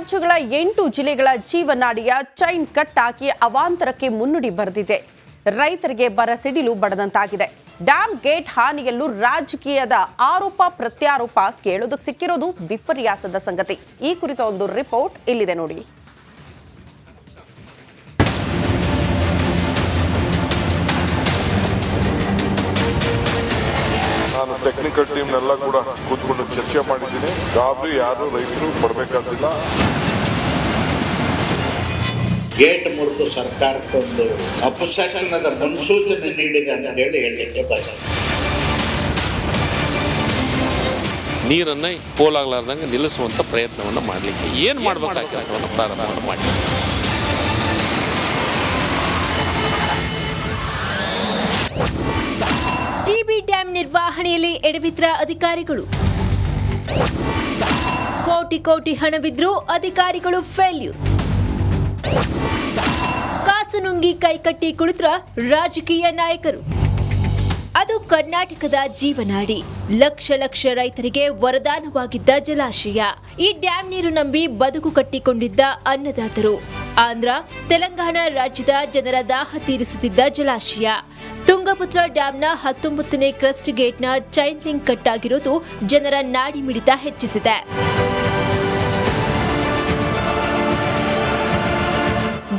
ರಾಜ್ಯಗಳ ಎಂಟು ಜಿಲ್ಲೆಗಳ ಜೀವನಾಡಿಯ ಚೈನ್ ಕಟ್ ಹಾಕಿ ಅವಾಂತರಕ್ಕೆ ಮುನ್ನುಡಿ ಬರೆದಿದೆ. ರೈತರಿಗೆ ಬರ ಸಿಡಿಲು ಬಡದಂತಾಗಿದೆ. ಡ್ಯಾಮ್ ಗೇಟ್ ಹಾನಿಯಲ್ಲೂ ರಾಜಕೀಯದ ಆರೋಪ ಪ್ರತ್ಯಾರೋಪ ಕೇಳೋದಕ್ಕೆ ಸಿಕ್ಕಿರೋದು ವಿಪರ್ಯಾಸದ ಸಂಗತಿ. ಈ ಕುರಿತ ಒಂದು ರಿಪೋರ್ಟ್ ಇಲ್ಲಿದೆ ನೋಡಿ. ಟೆಕ್ನಿಕಲ್ ಟೀಮ್ನೆಲ್ಲ ಕೂಡ ಕೂತ್ಕೊಂಡು ಚರ್ಚೆ ಮಾಡಿದ್ದೀನಿ. ಗಾಬರಿ ಯಾರು ರೈತರು ಬರಬೇಕಾಗಿಲ್ಲ. ಗೇಟ್ ಮುರಿದು ಸರ್ಕಾರಕ್ಕೊಂದು ಅಪಶಾಸನದ ಮುನ್ಸೂಚನೆ ನೀಡಿದೆ ಅಂತ ಹೇಳಿ ಹೇಳಲಿಕ್ಕೆ ಬಯಸ್ತೀನಿ. ನೀರನ್ನು ಪೋಲಾಗಲಾರ್ದಂಗೆ ನಿಲ್ಲಿಸುವಂಥ ಪ್ರಯತ್ನವನ್ನು ಮಾಡಲಿಕ್ಕೆ ಏನು ಮಾಡಬೇಕು ಆ ಕೆಲಸವನ್ನು ಪ್ರಾರಂಭ ಮಾಡಿ. ಡ್ಯಾಂ ನಿರ್ವಹಣೆಯಲ್ಲಿ ಎಡವಿದ್ರ ಅಧಿಕಾರಿಗಳು. ಕೋಟಿ ಕೋಟಿ ಹಣವಿದ್ರೂ ಅಧಿಕಾರಿಗಳು ಫೇಲ್ಯೂರ್ ಕಾಸು ನುಂಗಿ ಕೈಕಟ್ಟಿ ಕುಳಿತ್ರ ರಾಜಕೀಯ ನಾಯಕರು. ಅದು ಕರ್ನಾಟಕದ ಜೀವನಾಡಿ. ಲಕ್ಷ ಲಕ್ಷ ರೈತರಿಗೆ ವರದಾನವಾಗಿದ್ದ ಜಲಾಶಯ. ಈ ಡ್ಯಾಂ ನೀರು ನಂಬಿ ಬದುಕು ಕಟ್ಟಿಕೊಂಡಿದ್ದ ಅನ್ನದಾತರು. ಆಂಧ್ರ, ತೆಲಂಗಾಣ ರಾಜ್ಯದ ಜನರ ದಾಹ ತೀರಿಸುತ್ತಿದ್ದ ಜಲಾಶಯ. ತುಂಗಭದ್ರಾ ಡ್ಯಾಂನ ಹತ್ತೊಂಬತ್ತನೇ ಕ್ರಸ್ಟ್ ಗೇಟ್ನ ಚೈನ್ ಲಿಂಕ್ ಕಟ್ಟಾಗಿರೋದು ಜನರ ನಾಡಿ ಮಿಡಿತ ಹೆಚ್ಚಿಸಿದೆ.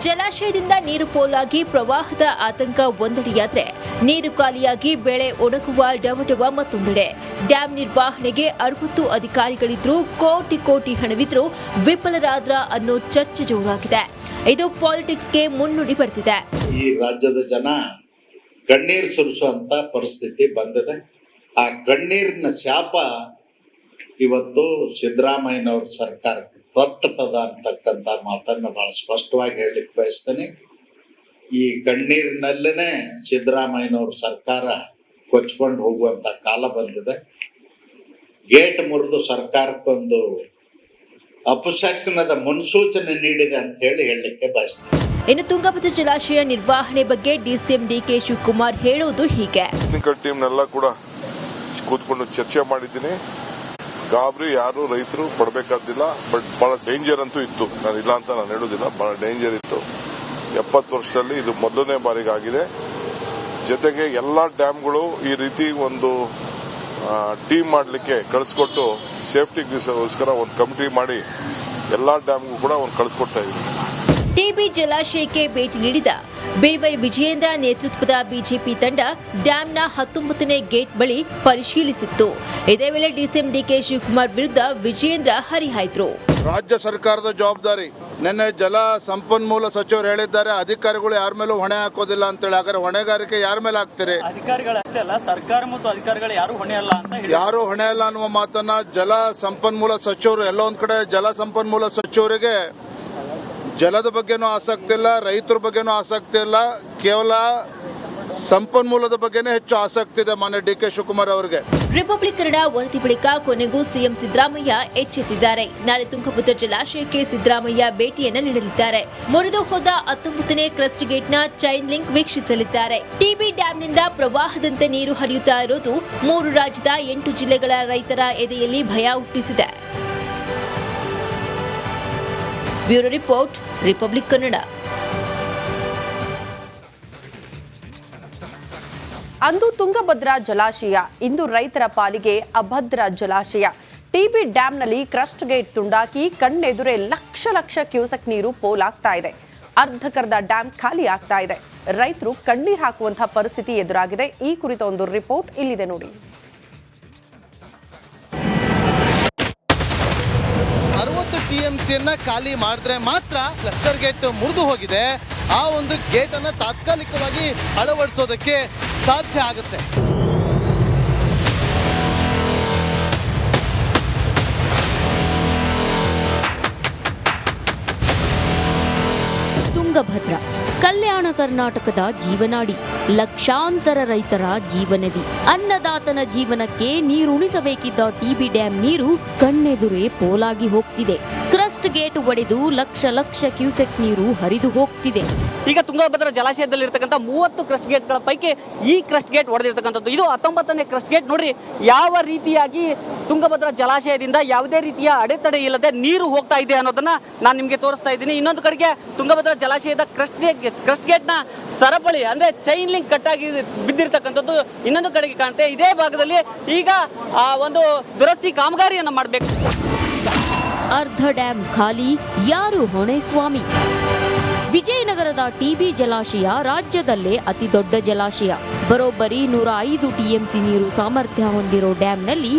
ಜಲಾಶಯದಿಂದ ನೀರು ಪೋಲಾಗಿ ಪ್ರವಾಹದ ಆತಂಕ ಒಂದೆಡೆಯಾದರೆ ನೀರು ಖಾಲಿಯಾಗಿ ಬೆಳೆ ಒಣಗುವ ಡವಡವ ಮತ್ತೊಂದೆಡೆ. ಡ್ಯಾಂ ನಿರ್ವಹಣೆಗೆ ಅರವತ್ತು ಅಧಿಕಾರಿಗಳಿದ್ರು ಕೋಟಿ ಕೋಟಿ ಹಣವಿದ್ರು ವಿಫಲರಾದ್ರ ಅನ್ನೋ ಚರ್ಚೆ ಜೋರಾಗಿದೆ. ಇದು ಪಾಲಿಟಿಕ್ಸ್ಗೆ ಮುನ್ನುಡಿ ಬರ್ತಿದೆ. ಈ ರಾಜ್ಯದ ಜನ ಕಣ್ಣೀರು ಸುರಿಸುವಂತ ಪರಿಸ್ಥಿತಿ ಬಂದಿದೆ. ಆ ಕಣ್ಣೀರಿನ ಶಾಪ ಇವತ್ತು ಸಿದ್ದರಾಮಯ್ಯನವ್ರ ಸರ್ಕಾರಕ್ಕೆ ತಟ್ಟತದ ಅಂತಕ್ಕಂಥ ಮಾತನ್ನು ಬಹಳ ಸ್ಪಷ್ಟವಾಗಿ ಹೇಳಲಿಕ್ಕೆ ಬಯಸ್ತೇನೆ. ಈ ಕಣ್ಣೀರಿನಲ್ಲೇನೆ ಸಿದ್ದರಾಮಯ್ಯನವ್ರ ಸರ್ಕಾರ ಕೊಚ್ಕೊಂಡು ಹೋಗುವಂತ ಕಾಲ ಬಂದಿದೆ. ಗೇಟ್ ಮುರಿದು ಸರ್ಕಾರಕ್ಕೊಂದು ಅಪಶಕ್ನದ ಮುನ್ಸೂಚನೆ ನೀಡಿದೆ ಅಂತ ಹೇಳಿ ಹೇಳಲಿಕ್ಕೆ ಬಯಸ್ತೇನೆ. ಇನ್ನು ತುಂಗಭದ್ರ ಜಲಾಶಯ ನಿರ್ವಹಣೆ ಬಗ್ಗೆ ಡಿಸಿಎಂ ಡಿಕೆ ಶಿವಕುಮಾರ್ ಹೇಳುವುದು ಹೀಗೆ. ಟೀಮ್ನೆಲ್ಲ ಕೂಡ ಕೂತ್ಕೊಂಡು ಚರ್ಚೆ ಮಾಡಿದ್ದೀನಿ. ಗಾಬರಿ ಯಾರು ರೈತರು ಪಡಬೇಕಾದಿಲ್ಲ ಬಟ್ ಬಹಳ ಡೇಂಜರ್ ಅಂತೂ ಇತ್ತು. ನಾನು ಇಲ್ಲ ಅಂತ ನಾನು ಹೇಳುದಿಲ್ಲ ಬಹಳ ಡೇಂಜರ್ ಇತ್ತು. ಎಪ್ಪತ್ತು ವರ್ಷದಲ್ಲಿ ಇದು ಮೊದಲನೇ ಬಾರಿಗಾಗಿದೆ. ಜೊತೆಗೆ ಎಲ್ಲ ಡ್ಯಾಮ್ಗಳು ಈ ರೀತಿ ಒಂದು ಟೀಮ್ ಮಾಡಲಿಕ್ಕೆ ಕಳಿಸ್ಕೊಟ್ಟು ಸೇಫ್ಟಿಗೋಸ್ಕರ ಒಂದು ಕಮಿಟಿ ಮಾಡಿ ಎಲ್ಲ ಡ್ಯಾಮ್ಗೂ ಕೂಡ ಒಂದು ಕಳಿಸ್ಕೊಡ್ತಾ ಇದ್ದೀನಿ. ಟಿಬಿ ಜಲಾಶಯಕ್ಕೆ ಭೇಟಿ ನೀಡಿದ ಬಿವೈ ವಿಜಯೇಂದ್ರ ನೇತೃತ್ವದ ಬಿಜೆಪಿ ತಂಡ ಡ್ಯಾಂನ ಹತ್ತೊಂಬತ್ತನೇ ಗೇಟ್ ಬಳಿ ಪರಿಶೀಲಿಸಿತ್ತು. ಇದೇ ವೇಳೆ ಡಿಸಿಎಂ ಡಿಕೆ ಶಿವಕುಮಾರ್ ವಿರುದ್ಧ ವಿಜಯೇಂದ್ರ ಹರಿಹಾಯ್ದ್ರು. ರಾಜ್ಯ ಸರ್ಕಾರದ ಜವಾಬ್ದಾರಿ. ನಿನ್ನೆ ಜಲ ಸಂಪನ್ಮೂಲ ಸಚಿವರು ಹೇಳಿದ್ದಾರೆ ಅಧಿಕಾರಿಗಳು ಯಾರ ಮೇಲೂ ಹೊಣೆ ಹಾಕೋದಿಲ್ಲ ಅಂತೇಳಿ. ಹಾಗಾದ್ರೆ ಹೊಣೆಗಾರಿಕೆ ಯಾರ ಮೇಲೆ ಹಾಕ್ತಾರೆ? ಅಧಿಕಾರಿಗಳಷ್ಟೇ ಅಲ್ಲ ಸರ್ಕಾರ ಮತ್ತು ಅಧಿಕಾರಿಗಳು ಯಾರು ಹೊಣೆ ಅಲ್ಲ ಅಂತ ಯಾರು ಹೊಣೆ ಅಲ್ಲ ಅನ್ನುವ ಮಾತನ್ನ ಜಲ ಸಂಪನ್ಮೂಲ ಸಚಿವರು ಎಲ್ಲೊಂದ್ ಒಂದ್ ಕಡೆ ಜಲ ಸಂಪನ್ಮೂಲ ಸಚಿವರಿಗೆ ಜಲದ ಬಗ್ಗೆನೂ ಆಸಕ್ತಿ ಇಲ್ಲ, ರೈತರ ಬಗ್ಗೆನೂ ಆಸಕ್ತಿ ಇಲ್ಲ, ಕೇವಲ ಸಂಪನ್ಮೂಲದ ಬಗ್ಗೆನೇ ಹೆಚ್ಚು ಆಸಕ್ತಿ ಇದೆ ಮಾನ್ಯ ಡಿ ಕೆ ಶಿವಕುಮಾರ್ ಅವರಿಗೆ. ರಿಪಬ್ಲಿಕ್ ಕನ್ನಡ ವರದಿ ಬಳಿಕ ಕೊನೆಗೂ ಸಿಎಂ ಸಿದ್ದರಾಮಯ್ಯ ಎಚ್ಚೆತ್ತಿದ್ದಾರೆ. ನಾಳೆ ತುಂಗಭದ್ರ ಜಲಾಶಯಕ್ಕೆ ಸಿದ್ದರಾಮಯ್ಯ ಭೇಟಿಯನ್ನ ನೀಡಲಿದ್ದಾರೆ. ಮುರಿದು ಹೋದ ಹತ್ತೊಂಬತ್ತನೇ ಕ್ರಸ್ಟ್ ಗೇಟ್ನ ಚೈನ್ ಲಿಂಕ್ ವೀಕ್ಷಿಸಲಿದ್ದಾರೆ. ಟಿಬಿ ಡ್ಯಾಂನಿಂದ ಪ್ರವಾಹದಂತೆ ನೀರು ಹರಿಯುತ್ತಾ ಇರೋದು ಮೂರು ರಾಜ್ಯದ ಎಂಟು ಜಿಲ್ಲೆಗಳ ರೈತರ ಎದೆಯಲ್ಲಿ ಭಯ ಹುಟ್ಟಿಸಿದೆ. ಬ್ಯೂರೋ ರಿಪೋರ್ಟ್ ರಿಪಬ್ಲಿಕ್ ಕನ್ನಡ ಅಂದು ತುಂಗಭದ್ರಾ ಜಲಾಶಯ, ಇಂದು ರೈತರ ಪಾಲಿಗೆ ಅಭದ್ರ ಜಲಾಶಯ. ಟಿಬಿ ಡ್ಯಾಂನಲ್ಲಿ ಕ್ರಸ್ಟ್ ಗೇಟ್ ತುಂಡಾಕಿ ಕಣ್ಣೆದುರೇ ಲಕ್ಷ ಲಕ್ಷ ಕ್ಯೂಸೆಕ್ ನೀರು ಪೋಲಾಗ್ತಾ ಇದೆ. ಅರ್ಧಕರ್ಧ ಡ್ಯಾಂ ಖಾಲಿ ಆಗ್ತಾ ಇದೆ. ರೈತರು ಕಣ್ಣೀರ್ ಹಾಕುವಂತಹ ಪರಿಸ್ಥಿತಿ ಎದುರಾಗಿದೆ. ಈ ಕುರಿತ ಒಂದು ರಿಪೋರ್ಟ್ ಇಲ್ಲಿದೆ ನೋಡಿ. ಎಂ ಸಿಯನ್ನ ಖಾಲಿ ಮಾಡಿದ್ರೆ ಮಾತ್ರ ಕ್ಲಸ್ಟರ್ ಗೇಟ್ ಮುರಿದು ಹೋಗಿದೆ. ಆ ಒಂದು ಗೇಟ್ ಅನ್ನ ತಾತ್ಕಾಲಿಕವಾಗಿ ಅಳವಡಿಸೋದಕ್ಕೆ ಸಾಧ್ಯ ಆಗುತ್ತೆ. ತುಂಗಭದ್ರಾ, ಕಲ್ಯಾಣ ಕರ್ನಾಟಕದ ಜೀವನಾಡಿ, ಲಕ್ಷಾಂತರ ರೈತರ ಜೀವನದಿ. ಅನ್ನದಾತನ ಜೀವನಕ್ಕೆ ನೀರುಣಿಸಬೇಕಿದ್ದ ಟಿಬಿ ಡ್ಯಾಂ ನೀರು ಕಣ್ಣೆದುರೇ ಪೋಲಾಗಿ ಹೋಗ್ತಿದೆ. ಕ್ರಸ್ಟ್ ಗೇಟ್ ಒಡೆದು ಲಕ್ಷ ಲಕ್ಷ ಕ್ಯೂಸೆಕ್ ನೀರು ಹರಿದು ಹೋಗ್ತಿದೆ. ಈಗ ತುಂಗಭದ್ರಾ ಜಲಾಶಯದಲ್ಲಿ ಇರತಕ್ಕಂತ ಮೂವತ್ತು ಕ್ರಸ್ಟ್ ಗೇಟ್ಗಳ ಪೈಕಿ ಈ ಕ್ರಸ್ಟ್ ಗೇಟ್ ಒಡೆದಿರ್ತಕ್ಕಂಥದ್ದು. ಇದು ಹತ್ತೊಂಬತ್ತನೇ ಕ್ರಸ್ಟ್ ಗೇಟ್. ನೋಡ್ರಿ, ಯಾವ ರೀತಿಯಾಗಿ ತುಂಗಭದ್ರಾ ಜಲಾಶಯದಿಂದ ಯಾವುದೇ ರೀತಿಯ ಅಡೆತಡೆ ಇಲ್ಲದೆ ನೀರು ಹೋಗ್ತಾ ಇದೆ ಅನ್ನೋದನ್ನ ನಾನು ನಿಮಗೆ ತೋರಿಸ್ತಾ ಇದ್ದೀನಿ. ಇನ್ನೊಂದು ಕಡೆಗೆ ತುಂಗಭದ್ರಾ ಜಲಾಶಯದ ಕ್ರಸ್ಟ್ ಕ್ರಸ್ಟ್ ಗೇಟ್ನ ಸರಪಳಿ, ಅಂದ್ರೆ ಚೈನ್ ಲಿಂಕ್ ಕಟ್ಟಾಗಿ ಬಿದ್ದಿರ್ತಕ್ಕಂಥದ್ದು ಇನ್ನೊಂದು ಕಡೆಗೆ ಕಾಣುತ್ತೆ. ಇದೇ ಭಾಗದಲ್ಲಿ ಈಗ ಆ ಒಂದು ದುರಸ್ತಿ ಕಾಮಗಾರಿಯನ್ನು ಮಾಡಬೇಕು. ಅರ್ಧ ಡ್ಯಾಂ ಖಾಲಿ ಯಾರು ಹೊಣೆ ಸ್ವಾಮಿ? ವಿಜಯನಗರದ ಟಿಬಿ ಜಲಾಶಯ ರಾಜ್ಯದಲ್ಲೇ ಅತಿ ದೊಡ್ಡ ಜಲಾಶಯ. ಬರೋಬ್ಬರಿ ನೂರ ಐದು ಟಿಎಂಸಿ ನೀರು ಸಾಮರ್ಥ್ಯ ಹೊಂದಿರೋ ಡ್ಯಾಂನಲ್ಲಿ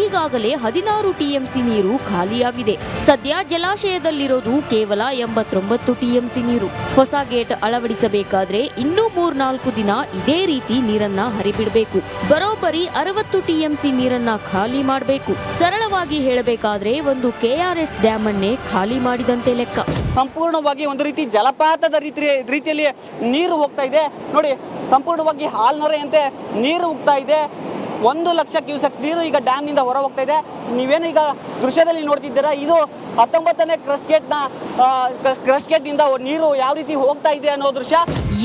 ಈಗಾಗಲೇ ಹದಿನಾರು ಟಿಎಂಸಿ ನೀರು ಖಾಲಿಯಾಗಿದೆ. ಸದ್ಯ ಜಲಾಶಯದಲ್ಲಿರೋದು ಕೇವಲ ಎಂಬತ್ತೊಂಬತ್ತು ಟಿಎಂಸಿ ನೀರು. ಹೊಸ ಗೇಟ್ ಅಳವಡಿಸಬೇಕಾದ್ರೆ ಇನ್ನೂ ಮೂರ್ನಾಲ್ಕು ದಿನ ಇದೇ ರೀತಿ ನೀರನ್ನ ಹರಿಬಿಡಬೇಕು. ಬರೋಬ್ಬರಿ ಅರವತ್ತು ಟಿಎಂಸಿ ನೀರನ್ನ ಖಾಲಿ ಮಾಡಬೇಕು. ಸರಳವಾಗಿ ಹೇಳಬೇಕಾದ್ರೆ ಒಂದು ಕೆಆರ್ಎಸ್ ಡ್ಯಾಮ್ ಅನ್ನೇ ಖಾಲಿ ಮಾಡಿದಂತೆ ಲೆಕ್ಕ. ಸಂಪೂರ್ಣವಾಗಿ ಒಂದು ರೀತಿ ಜಲಪಾತದ ರೀತಿ ರೀತಿಯಲ್ಲಿ ನೀರು ಹೋಗ್ತಾ ಇದೆ. ನೋಡಿ ಸಂಪೂರ್ಣವಾಗಿ ಹಾಲ್ನೊರೆಯಂತೆ ನೀರು ಉಗ್ತಾ ಇದೆ. ಒಂದು ಲಕ್ಷ ಕ್ಯೂಸೆಕ್ಸ್ ನೀರು ಈಗ ಡ್ಯಾಮ್ನಿಂದ ಹೊರ ಹೋಗ್ತಾ ಇದೆ. ನೀವೇನು ಈಗ ದೃಶ್ಯದಲ್ಲಿ ನೋಡ್ತಿದ್ದೀರಾ? ಇದು ಹತ್ತೊಂಬತ್ತನೇ ಕ್ರಸ್ಟ್ ಗೇಟ್ನ ಗೇಟ್ ಗೇಟ್ನಿಂದ ನೀರು ಯಾವ ರೀತಿ ಹೋಗ್ತಾ ಇದೆ ಅನ್ನೋ ದೃಶ್ಯ.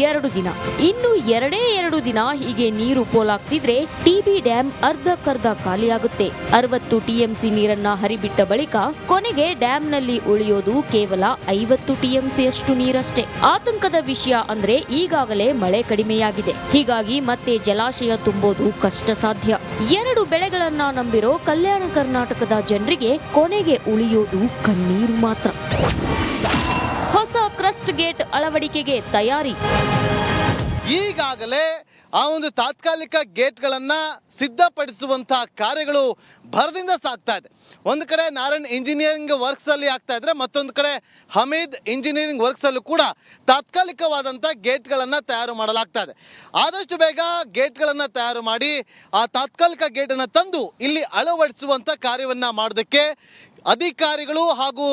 ಎರಡು ದಿನ, ಇನ್ನು ಎರಡೇ ಎರಡು ದಿನ ಹೀಗೆ ನೀರು ಪೋಲಾಗ್ತಿದ್ರೆ ಟಿಬಿ ಡ್ಯಾಂ ಅರ್ಧಕ್ಕರ್ಧ ಖಾಲಿಯಾಗುತ್ತೆ ಅರವತ್ತು ಟಿಎಂಸಿ ನೀರನ್ನ ಹರಿಬಿಟ್ಟ ಬಳಿಕ ಕೊನೆಗೆ ಡ್ಯಾಂನಲ್ಲಿ ಉಳಿಯೋದು ಕೇವಲ ಐವತ್ತು ಟಿಎಂಸಿಯಷ್ಟು ನೀರಷ್ಟೇ. ಆತಂಕದ ವಿಷಯ ಅಂದ್ರೆ ಈಗಾಗಲೇ ಮಳೆ ಕಡಿಮೆಯಾಗಿದೆ. ಹೀಗಾಗಿ ಮತ್ತೆ ಜಲಾಶಯ ತುಂಬೋದು ಕಷ್ಟ ಸಾಧ್ಯ ಎರಡು ಬೆಳೆಗಳನ್ನ ನಂಬಿರೋ ಕಲ್ಯಾಣ ಕರ್ನಾಟಕದ ಜನರಿಗೆ ಕೊನೆಗೆ ಉಳಿಯೋದು ಕಣ್ಣೀರು ಮಾತ್ರ. ಹೊಸ ಕ್ರಸ್ಟ್ ಗೇಟ್ ಅಳವಡಿಕೆಗೆ ತಯಾರಿ. ಈಗಾಗಲೇ ಆ ಒಂದು ತಾತ್ಕಾಲಿಕ ಗೇಟ್ಗಳನ್ನ ಸಿದ್ಧಪಡಿಸುವಂತಹ ಕಾರ್ಯಗಳು ಭರದಿಂದ ಸಾಗ್ತಾ ಇದೆ. ಒಂದು ಕಡೆ ನಾರಾಯಣ್ ಇಂಜಿನಿಯರಿಂಗ್ ವರ್ಕ್ಸ್ ಅಲ್ಲಿ ಆಗ್ತಾ ಇದ್ರೆ ಮತ್ತೊಂದು ಕಡೆ ಹಮೀದ್ ಇಂಜಿನಿಯರಿಂಗ್ ವರ್ಕ್ಸ್ ಅಲ್ಲೂ ಕೂಡ ತಾತ್ಕಾಲಿಕವಾದಂಥ ಗೇಟ್ಗಳನ್ನ ತಯಾರು ಮಾಡಲಾಗ್ತಾ ಇದೆ. ಆದಷ್ಟು ಬೇಗ ಗೇಟ್ಗಳನ್ನ ತಯಾರು ಮಾಡಿ ಆ ತಾತ್ಕಾಲಿಕ ಗೇಟನ್ನು ತಂದು ಇಲ್ಲಿ ಅಳವಡಿಸುವಂತ ಕಾರ್ಯವನ್ನ ಮಾಡೋದಕ್ಕೆ ಅಧಿಕಾರಿಗಳು ಹಾಗೂ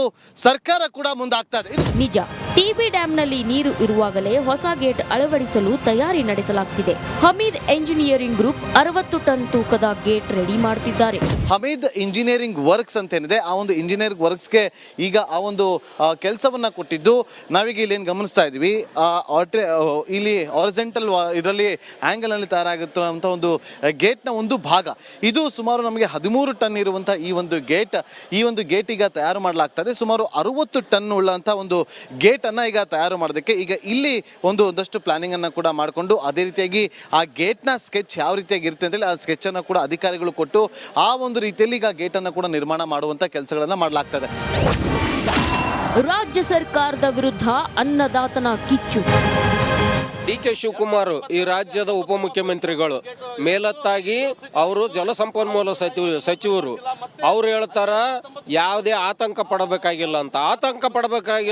ಸರ್ಕಾರ ಕೂಡ ಮುಂದಾಗ್ತಾ ಇದೆ. ನಿಜ ಟಿಬಿ ಡ್ಯಾಂನಲ್ಲಿ ನೀರು ಇರುವಾಗಲೇ ಹೊಸ ಗೇಟ್ ಅಳವಡಿಸಲು ತಯಾರಿ ನಡೆಸಲಾಗ್ತಿದೆ. ಹಮೀದ್ ಎಂಜಿನಿಯರಿಂಗ್ ಗ್ರೂಪ್ ಅರವತ್ತು ಟನ್ ತೂಕದ ಗೇಟ್ ರೆಡಿ ಮಾಡ್ತಿದ್ದಾರೆ. ಹಮೀದ್ ಇಂಜಿನಿಯರಿಂಗ್ ವರ್ಕ್ಸ್ ಅಂತ ಏನಿದೆ ಆ ಒಂದು ಇಂಜಿನಿಯರಿಂಗ್ ವರ್ಕ್ಸ್ಗೆ ಈಗ ಆ ಒಂದು ಕೆಲಸವನ್ನ ಕೊಟ್ಟಿದ್ದು ನಾವೀಗ ಇಲ್ಲಿ ಏನು ಗಮನಿಸ್ತಾ ಇದ್ವಿ ಇಲ್ಲಿ ಆರಿಜೆಂಟಲ್ ಇದರಲ್ಲಿ ಆಂಗಲ್ ಅಲ್ಲಿ ತಯಾರಾಗುತ್ತಿರುವಂಥ ಒಂದು ಗೇಟ್ನ ಒಂದು ಭಾಗ. ಇದು ಸುಮಾರು ನಮಗೆ ಹದಿಮೂರು ಟನ್ ಇರುವಂತಹ ಈ ಒಂದು ಗೇಟ್ ಈ ಒಂದು ಗೇಟ್ ಈಗ ತಯಾರು ಮಾಡಲಾಗ್ತದೆ. ಸುಮಾರು ಅರವತ್ತು ಟನ್ ಉಳ್ಳಂಥ ಒಂದು ಗೇಟ್ ಅನ್ನ ಈಗ ತಯಾರು ಮಾಡೋದಕ್ಕೆ ಈಗ ಇಲ್ಲಿ ಒಂದು ಒಂದಷ್ಟು ಪ್ಲಾನಿಂಗ್ ಅನ್ನ ಕೂಡ ಮಾಡಿಕೊಂಡು ಅದೇ ರೀತಿಯಾಗಿ ಆ ಗೇಟ್ನ ಸ್ಕೆಚ್ ಯಾವ ರೀತಿಯಾಗಿ ಇರುತ್ತೆ ಅಂತೇಳಿ ಆ ಸ್ಕೆಚ್ ಅನ್ನ ಕೂಡ ಅಧಿಕಾರಿಗಳು ಕೊಟ್ಟು ಆ ಒಂದು ರೀತಿಯಲ್ಲಿ ಈಗ ಗೇಟ್ ಅನ್ನ ಕೂಡ ನಿರ್ಮಾಣ ಮಾಡುವಂತ ಕೆಲಸಗಳನ್ನ ಮಾಡಲಾಗ್ತದೆ. ರಾಜ್ಯ ಸರ್ಕಾರದ ವಿರುದ್ಧ ಅನ್ನದಾತನ ಕಿಚ್ಚು. ಡಿ ಕೆ ಶಿವಕುಮಾರ್ ಈ ರಾಜ್ಯದ ಉಪಮುಖ್ಯಮಂತ್ರಿಗಳು. ಮೇಲತ್ತಾಗಿ ಅವರು ಜಲಸಂಪನ್ಮೂಲ ಸಚಿವ, ಸಚಿವರು. ಅವ್ರು ಹೇಳ್ತಾರ, ಯಾವುದೇ ಆತಂಕ ಪಡಬೇಕಾಗಿಲ್ಲ ಅಂತ. ಆತಂಕ ಪಡಬೇಕಾಗಿಲ್ಲ